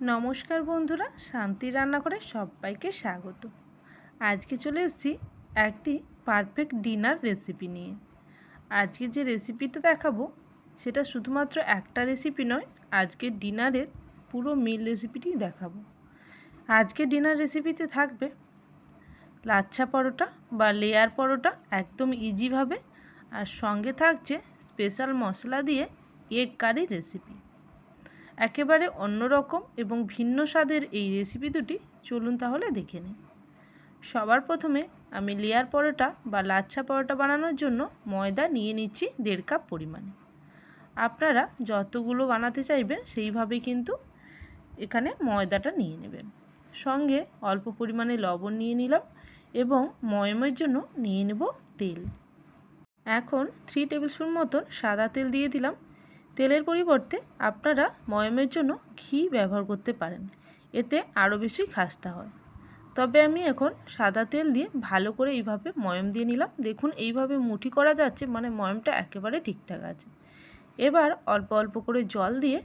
নমস্কার বন্ধুরা, শান্তি রান্নাঘরে সবাইকে স্বাগত। আজকে চলে এসেছি একটি পারফেক্ট ডিনার রেসিপি নিয়ে। আজকে যে রেসিপিটা দেখাবো, সেটা শুধুমাত্র একটা রেসিপি নয়, আজকে ডিনারের পুরো মিল রেসিপিটি দেখাবো। আজকে ডিনার রেসিপিতে থাকবে লাচ্ছা পরোটা বা লেয়ার পরোটা একদম ইজিভাবে আর সঙ্গে থাকছে স্পেশাল মশলা দিয়ে এগ কারি রেসিপি একেবারে অন্যরকম এবং ভিন্ন স্বাদের এই রেসিপি দুটি, চলুন তাহলে দেখে নিই। সবার প্রথমে আমি লেয়ার পরোটা বা লাচ্ছা পরোটা বানানোর জন্য ময়দা নিয়ে নিচ্ছি দেড় কাপ পরিমাণে। আপনারা যতগুলো বানাতে চাইবেন সেইভাবে কিন্তু এখানে ময়দাটা নিয়ে নেবেন। সঙ্গে অল্প পরিমাণে লবণ নিয়ে নিলাম এবং ময়মের জন্য নিয়ে নেব তেল। এখন থ্রি টেবিল স্পুন মতন সাদা তেল দিয়ে দিলাম। তেলের পরিবর্তে আপনারা ময়মের জন্য ঘি ব্যবহার করতে পারেন। এতে আরও বেশি খাস্তা হয়। তবে আমি এখন সাদা তেল দিয়ে ভালো করে এইভাবে ময়ম দিয়ে নিলাম। দেখুন, এইভাবে মুঠি করা যাচ্ছে মানে ময়মটা একেবারে ঠিকঠাক আছে। এবার অল্প অল্প করে জল দিয়ে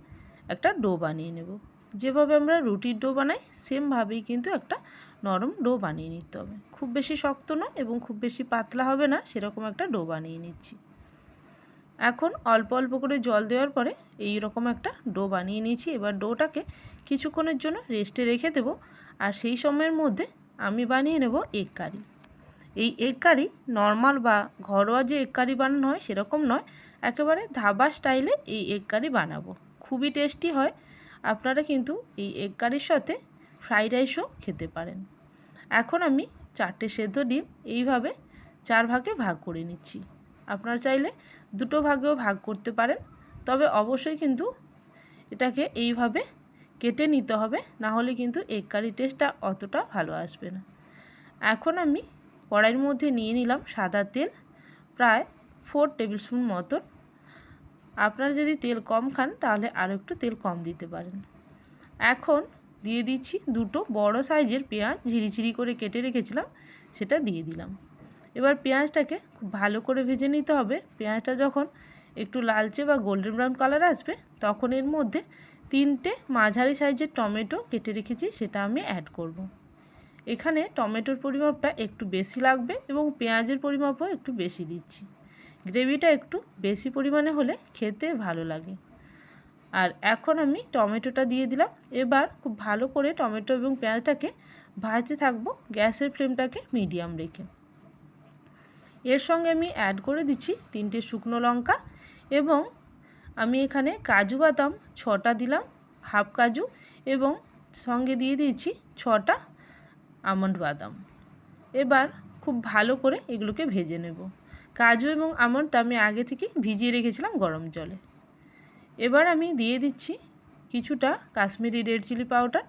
একটা ডো বানিয়ে নেব। যেভাবে আমরা রুটির ডো বানাই, সেমভাবেই কিন্তু একটা নরম ডো বানিয়ে নিতে হবে। খুব বেশি শক্ত নয় এবং খুব বেশি পাতলা হবে না, সেরকম একটা ডো বানিয়ে নিচ্ছি। এখন অল্প অল্প করে জল দেওয়ার পরে এই রকম একটা ডো বানিয়ে নিয়েছি। এবার ডোটাকে কিছুক্ষণের জন্য রেস্টে রেখে দেব আর সেই সময়ের মধ্যে আমি বানিয়ে নেব এগ কারি এই এগ কারি নর্মাল বা ঘরোয়া যে এগ কারি বানানো হয় সেরকম নয়, একেবারে ধাবা স্টাইলে এই এগ কারি বানাবো। খুবই টেস্টি হয়, আপনারা কিন্তু এই এগ কারির সাথে ফ্রাইড রাইসও খেতে পারেন। এখন আমি চারটে সেদ্ধ ডিম এইভাবে চার ভাগে ভাগ করে নিচ্ছি। আপনারা চাইলে দুটো ভাগেও ভাগ করতে পারেন। তবে অবশ্যই কিন্তু এটাকে এইভাবে কেটে নিতে হবে, না হলে কিন্তু এগ কারি টেস্টটা অতটা ভালো আসবে না। এখন আমি কড়াইয়ের মধ্যে নিয়ে নিলাম সাদা তেল, প্রায় ফোর টেবিল স্পুন মতন। আপনারা যদি তেল কম খান, তাহলে আরও একটু তেল কম দিতে পারেন। এখন দিয়ে দিচ্ছি দুটো বড় সাইজের পেঁয়াজ, ঝিরিঝিরি করে কেটে রেখেছিলাম, সেটা দিয়ে দিলাম। এবার পেঁয়াজটাকে খুব ভালো করে ভেজে নিতে হবে। পেঁয়াজটা যখন একটু লালচে বা গোল্ডেন ব্রাউন কালার আসবে, তখন এর মধ্যে তিনটে মাঝারি সাইজের টমেটো কেটে রেখেছি, সেটা আমি অ্যাড করব। এখানে টমেটোর পরিমাপটা একটু বেশি লাগবে এবং পেঁয়াজের পরিমাপও একটু বেশি দিচ্ছি। গ্রেভিটা একটু বেশি পরিমাণে হলে খেতে ভালো লাগে। আর এখন আমি টমেটোটা দিয়ে দিলাম। এবার খুব ভালো করে টমেটো এবং পেঁয়াজটাকে ভাজতে থাকব, গ্যাসের ফ্লেমটাকে মিডিয়াম রেখে। এর সঙ্গে আমি অ্যাড করে দিচ্ছি তিনটে শুকনো লঙ্কা এবং আমি এখানে কাজু বাদাম ছটা দিলাম, হাফ কাজু এবং সঙ্গে দিয়ে দিয়েছি ছটা আমন্ড বাদাম। এবার খুব ভালো করে এগুলোকে ভেজে নেব। কাজু এবং আমন্ডটা আমি আগে থেকে ভিজিয়ে রেখেছিলাম গরম জলে। এবার আমি দিয়ে দিচ্ছি কিছুটা কাশ্মীরি রেড চিলি পাউডার,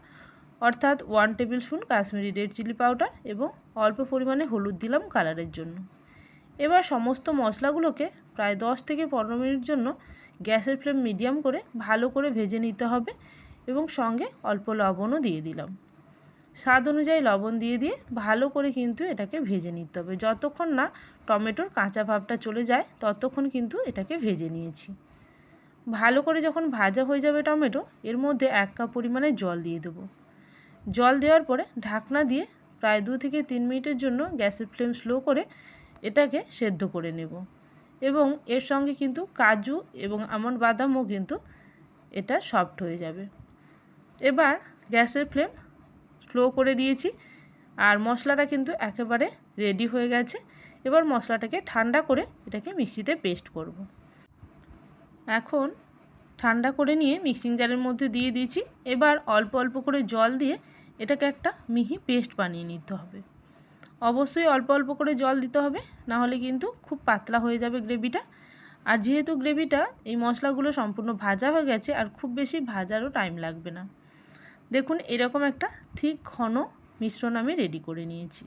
অর্থাৎ one tablespoon Kashmiri red chilli powder এবং অল্প পরিমাণে হলুদ দিলাম কালারের জন্য। এবার সমস্ত মশলাগুলোকে প্রায় দশ থেকে পনেরো মিনিট জন্য গ্যাসের ফ্লেম মিডিয়াম করে ভালো করে ভেজে নিতে হবে এবং সঙ্গে অল্প লবণও দিয়ে দিলাম। স্বাদ অনুযায়ী লবণ দিয়ে দিয়ে ভালো করে কিন্তু এটাকে ভেজে নিতে হবে। যতক্ষণ না টমেটোর কাঁচা ভাবটা চলে যায়, ততক্ষণ কিন্তু এটাকে ভেজে নিয়েছি। ভালো করে যখন ভাজা হয়ে যাবে টমেটো, এর মধ্যে এক কাপ পরিমাণে জল দিয়ে দেবো। জল দেওয়ার পরে ঢাকনা দিয়ে প্রায় দু থেকে তিন মিনিটের জন্য গ্যাসের ফ্লেম স্লো করে এটাকে সেদ্ধ করে নেব। এবং এর সঙ্গে কিন্তু কাজু এবং আমন্ড বাদামও কিন্তু এটা সফট হয়ে যাবে। এবার গ্যাসের ফ্লেম স্লো করে দিয়েছি আর মশলাটা কিন্তু একেবারে রেডি হয়ে গেছে। এবার মশলাটাকে ঠান্ডা করে এটাকে মিক্সিতে পেস্ট করব। এখন ঠান্ডা করে নিয়ে মিক্সিং জারের মধ্যে দিয়ে দিয়েছি। এবার অল্প অল্প করে জল দিয়ে এটাকে একটা মিহি পেস্ট বানিয়ে নিতে হবে। অবশ্যই অল্প অল্প করে জল দিতে হবে না হলে কিন্তু খুব পাতলা হয়ে যাবে গ্রেভিটা। আর যেহেতু গ্রেভিটা, এই মশলাগুলো সম্পূর্ণ ভাজা হয়ে গেছে, আর খুব বেশি ভাজারও টাইম লাগবে না। দেখুন, এরকম একটা ঠিক ঘন মিশ্রণ আমি রেডি করে নিয়েছি।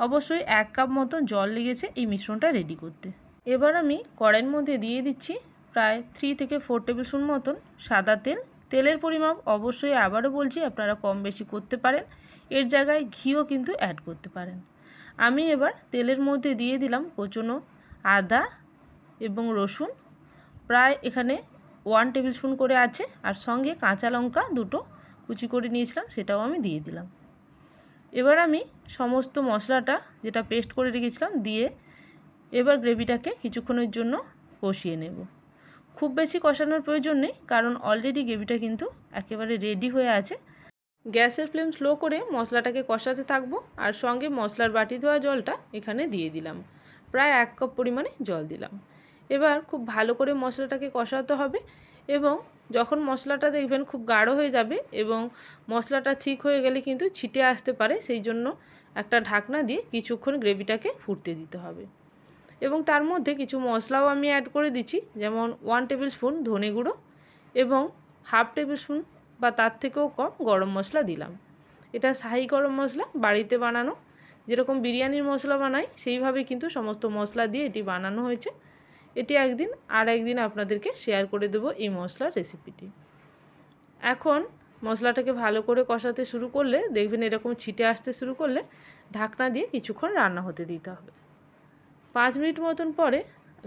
অবশ্যই এক কাপ মতো জল লেগেছে এই মিশ্রণটা রেডি করতে। এবার আমি কড়াইয়ের মধ্যে দিয়ে দিচ্ছি প্রায় থ্রি থেকে ফোর টেবিল স্পুন মতন সাদা তেল তেলের পরিমাপ অবশ্যই আবারও বলছি, আপনারা কম বেশি করতে পারেন। এর জায়গায় ঘিও কিন্তু অ্যাড করতে পারেন। আমি এবার তেলের মধ্যে দিয়ে দিলাম কোচনো, আদা এবং রসুন। প্রায় এখানে ওয়ান টেবিল স্পুন করে আছে। আর সঙ্গে কাঁচা লঙ্কা দুটো কুচি করে নিয়েছিলাম, সেটাও আমি দিয়ে দিলাম। এবার আমি সমস্ত মশলাটা যেটা পেস্ট করে রেখেছিলাম, দিয়ে এবার গ্রেভিটাকে কিছুক্ষণের জন্য কষিয়ে নেব। খুব বেশি কষানোর প্রয়োজন নেই, কারণ অলরেডি গ্রেভিটা কিন্তু একেবারে রেডি হয়ে আছে। গ্যাসের ফ্লেম স্লো করে মশলাটাকে কষাতে থাকব, আর সঙ্গে মশলার বাটি ধোয়া জলটা এখানে দিয়ে দিলাম। প্রায় এক কাপ পরিমাণে জল দিলাম। এবার খুব ভালো করে মশলাটাকে কষাতে হবে এবং যখন মশলাটা দেখবেন খুব গাঢ় হয়ে যাবে এবং মশলাটা ঠিক হয়ে গেলে কিন্তু ছিটে আসতে পারে, সেই জন্য একটা ঢাকনা দিয়ে কিছুক্ষণ গ্রেভিটাকে ফুটতে দিতে হবে। এবং তার মধ্যে কিছু মশলাও আমি অ্যাড করে দিচ্ছি, যেমন ওয়ান টেবিল স্পুন ধনে গুঁড়ো এবং হাফ টেবিল স্পুন বা তার থেকেও কম গরম মশলা দিলাম। এটা শাহি গরম মশলা, বাড়িতে বানানো। যেরকম বিরিয়ানির মশলা বানাই, সেইভাবে কিন্তু সমস্ত মশলা দিয়ে এটি বানানো হয়েছে। এটি একদিন আর একদিন আপনাদেরকে শেয়ার করে দেবো এই মশলার রেসিপিটি এখন মশলাটাকে ভালো করে কষাতে শুরু করলে, দেখবেন এরকম ছিটে আসতে শুরু করলে, ঢাকনা দিয়ে কিছুক্ষণ রান্না হতে দিতে হবে। পাঁচ মিনিট মতন পরে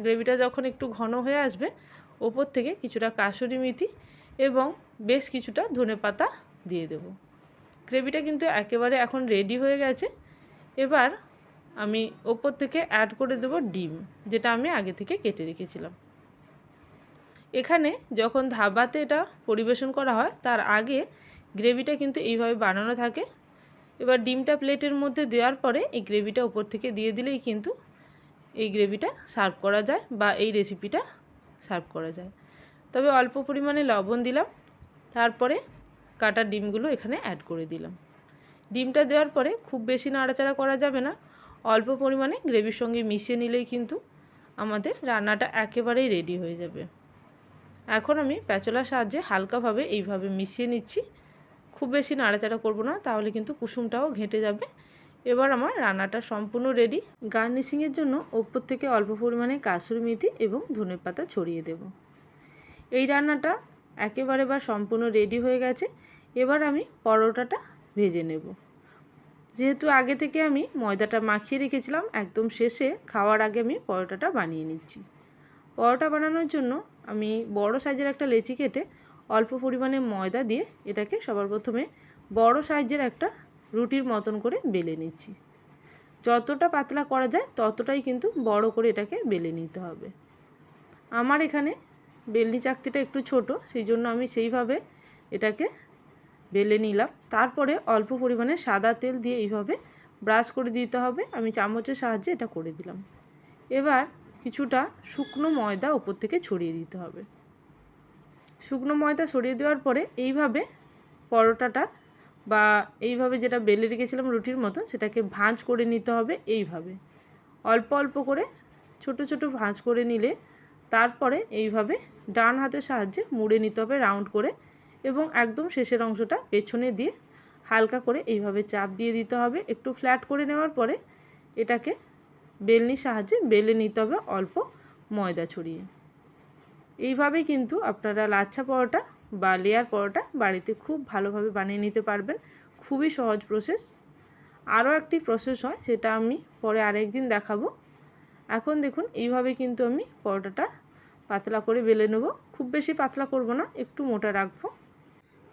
গ্রেভিটা যখন একটু ঘন হয়ে আসবে, ওপর থেকে কিছুটা কাসুরি মেথি এবং বেশ কিছুটা ধনে পাতা দিয়ে দেব। গ্রেভিটা কিন্তু একেবারে এখন রেডি হয়ে গেছে। এবার আমি ওপর থেকে অ্যাড করে দেব ডিম, যেটা আমি আগে থেকে কেটে রেখেছিলাম। এখানে যখন ধাবাতে এটা পরিবেশন করা হয়, তার আগে গ্রেভিটা কিন্তু এইভাবে বানানো থাকে। এবার ডিমটা প্লেটের মধ্যে দেওয়ার পরে এই গ্রেভিটা ওপর থেকে দিয়ে দিলেই কিন্তু এই গ্রেভিটা সার্ভ করা যায় বা এই রেসিপিটা সার্ভ করা যায়। তবে অল্প পরিমাণে লবণ দিলাম, তারপরে কাটা ডিমগুলো এখানে অ্যাড করে দিলাম। ডিমটা দেওয়ার পরে খুব বেশি নাড়াচাড়া করা যাবে না, অল্প পরিমাণে গ্রেভির সঙ্গে মিশিয়ে নিলেই কিন্তু আমাদের রান্নাটা একেবারেই রেডি হয়ে যাবে। এখন আমি প্যাচলার সাহায্যে হালকাভাবে এইভাবে মিশিয়ে নিচ্ছি। খুব বেশি নাড়াচাড়া করব না, তাহলে কিন্তু কুসুমটাও ঘেঁটে যাবে এবার আমার রান্নাটা সম্পূর্ণ রেডি গার্নিশিংয়ের জন্য ওপর থেকে অল্প পরিমাণে কাসুরি মেথি এবং ধনে পাতা ছড়িয়ে দেব। এই রান্নাটা একেবারে বা সম্পূর্ণ রেডি হয়ে গেছে। এবার আমি পরোটাটা ভেজে নেব। যেহেতু আগে থেকে আমি ময়দাটা মাখিয়ে রেখেছিলাম, একদম শেষে খাওয়ার আগে আমি পরোটাটা বানিয়ে নিচ্ছি। পরোটা বানানোর জন্য আমি বড় সাইজের একটা লেচি কেটে অল্প পরিমাণে ময়দা দিয়ে এটাকে সবার প্রথমে বড় সাইজের একটা রুটির মতন করে বেলে নিচ্ছি। যতটা পাতলা করা যায় ততটাই কিন্তু বড় করে এটাকে বেলে নিতে হবে। আমার এখানে বেলনি চাকতিটা একটু ছোট, সেই জন্য আমি সেইভাবে এটাকে বেলে নিলাম। তারপরে অল্প পরিমাণে সাদা তেল দিয়ে এইভাবে ব্রাশ করে দিতে হবে। আমি চামচের সাহায্যে এটা করে দিলাম। এবার কিছুটা শুকনো ময়দা ওপর থেকে ছড়িয়ে দিতে হবে। শুকনো ময়দা ছড়িয়ে দেওয়ার পরে এইভাবে পরোটাটা বা এইভাবে যেটা বেলে রেখেছিলাম রুটির মতো, সেটাকে ভাঁজ করে নিতে হবে এইভাবে। অল্প অল্প করে ছোট ছোট ভাঁজ করে নিলে তারপরে এইভাবে ডান হাতের সাহায্যে মুড়ে নিতে হবে রাউন্ড করে এবং একদম শেষের অংশটা পেছনে দিয়ে হালকা করে এইভাবে চাপ দিয়ে দিতে হবে। একটু ফ্ল্যাট করে নেওয়ার পরে এটাকে বেলনির সাহায্যে বেলে নিতে হবে অল্প ময়দা ছড়িয়ে। এইভাবেই কিন্তু আপনারা লাচ্ছা পরোটা বা লেয়ার পরোটা বাড়িতে খুব ভালোভাবে বানিয়ে নিতে পারবেন। খুবই সহজ প্রসেস আরও একটি প্রসেস হয়, সেটা আমি পরে আরেকদিন দেখাবো। এখন দেখুন, এইভাবে কিন্তু আমি পরোটাটা পাতলা করে বেলে নেব। খুব বেশি পাতলা করব না, একটু মোটা রাখব।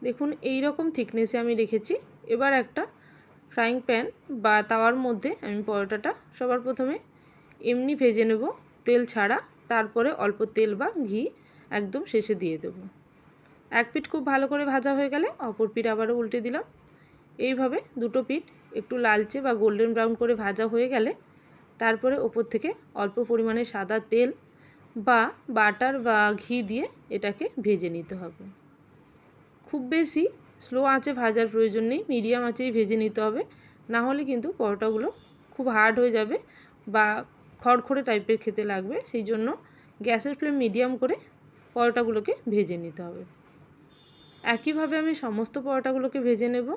দেখুন এই রকম থিকনেসে আমি রেখেছি। এবার একটা ফ্রাইং প্যান বা তাওয়ার মধ্যে আমি পরোটাটা সবার প্রথমে এমনি ভেজে নেব। তেল ছাড়া, তারপরে অল্প তেল বা ঘি একদম শেষে দিয়ে দেবো। এক পিঠ খুব ভালো করে ভাজা হয়ে গেলে অপর পিঠ আবারও উল্টে দিলাম। এইভাবে দুটো পিঠ একটু লালচে বা গোল্ডেন ব্রাউন করে ভাজা হয়ে গেলে তারপরে ওপর থেকে অল্প পরিমাণে সাদা তেল বা বাটার বা ঘি দিয়ে এটাকে ভেজে নিতে হবে। খুব বেশি স্লো আঁচে ভাজার প্রয়োজন নেই, মিডিয়াম আঁচেই ভেজে নিতে হবে। না হলে কিন্তু পরোটাগুলো খুব হার্ড হয়ে যাবে বা খড়খড়ে টাইপের খেতে লাগবে। সেই জন্য গ্যাসের ফ্লেম মিডিয়াম করে পরোটাগুলোকে ভেজে নিতে হবে। একইভাবে আমি সমস্ত পরোটাগুলোকে ভেজে নেব।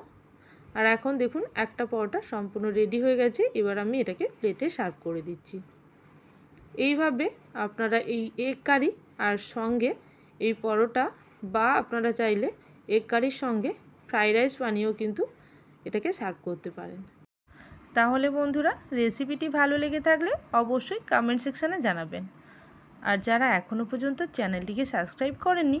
আর এখন দেখুন, একটা পরোটা সম্পূর্ণ রেডি হয়ে গেছে। এবার আমি এটাকে প্লেটে সার্ভ করে দিচ্ছি। এইভাবে আপনারা এই এগ কারি আর সঙ্গে এই পরোটা বা আপনারা চাইলে এগ কারির সঙ্গে ফ্রাইড রাইস বানিয়েও কিন্তু এটাকে সার্ভ করতে পারেন। তাহলে বন্ধুরা রেসিপিটি ভালো লেগে থাকলে অবশ্যই কমেন্ট সেকশানে জানাবেন। আর যারা এখনও পর্যন্ত চ্যানেলটিকে সাবস্ক্রাইব করেননি